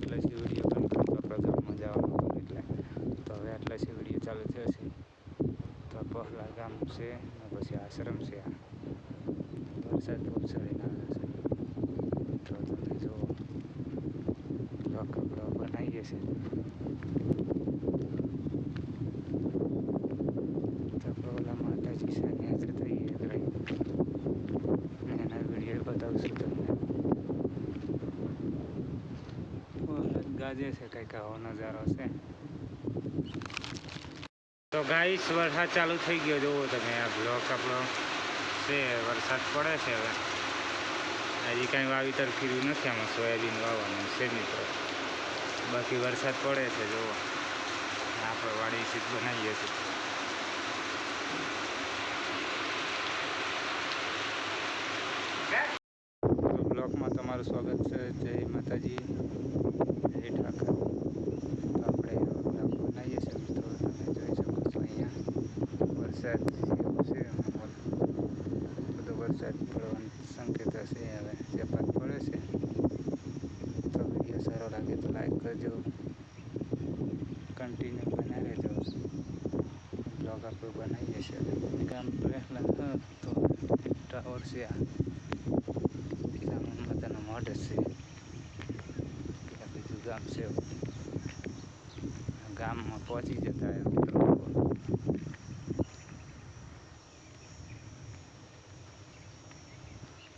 એટલેથી video complete ચોક્કસ મજા જવાનું હતું એટલે. તો હવે એટલેથી વીડિયો ચાલુ થયો છે. તો પહેલાં ગામ છે, ને પછી આશ્રમ છે આ. વરસાદ બહુ ચડીને આવે છે. તો તમે જો કપડાં બનાવીએ છે તો પેલા માતાજી છે ત્યાં જતા રહીએ એટલે એના વીડિયો બતાવશું તમને ગાજે છે કંઈક આવો નજારો છે. તો ગાઈસ, વરસાદ ચાલુ થઈ ગયો. જુઓ તમે આ બ્લોક આપણો છે, વરસાદ પડે છે હવે. હજી કાંઈ વાવીતર કર્યું નથી આમાં, સોયાબીન વાવવાનું છે મિત્રો. બાકી વરસાદ પડે છે જુઓ આપણે વાડી સીટ બનાવીએ છીએ બ્લોકમાં તમારું સ્વાગત છે. જય માતાજી. જય ઠાકર આપણે બ્લોક બનાવીએ છીએ મિત્રો. તમે જોઈ શકો છો અહીંયા વરસાદ છે બધો વરસાદ પડવાનો સંકેત હશે, હવે ઝપાટ પડે છે. તો વીડિયો સારો લાગે તો લાઈક કરજો. કન્ટિન્યુ બનાવી રહેજો. બ્લોગ આપણે બનાવીએ છીએ. ગામ પહેલાં તો ટાવર છે આ. મઢ છે. ગામ છે. ગામમાં પહોંચી જતા મિત્રો.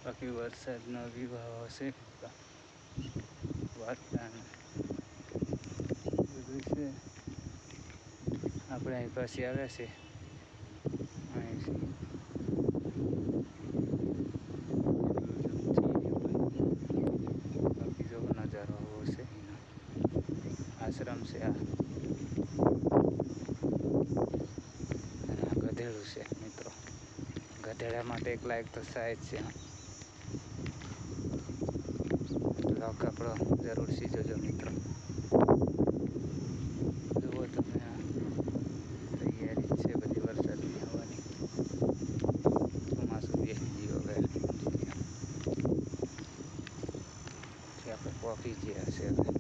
બાકી વરસાદનો વિવાહ હશે. વાતાવરણ બધું છે. આપણે અહીં પાસે આવ્યા છે અહીંથી ગધેડા માટે એક લાયક તો સાઈઝ છે. લોક આપણો જરૂર જરૂરથી જોજો મિત્રો. જુઓ તમે તૈયારી છે બધી વરસાદની આવવાની ચોમાસું બેસી ગયો હવે આપણે પહોંચી ગયા છે હવે.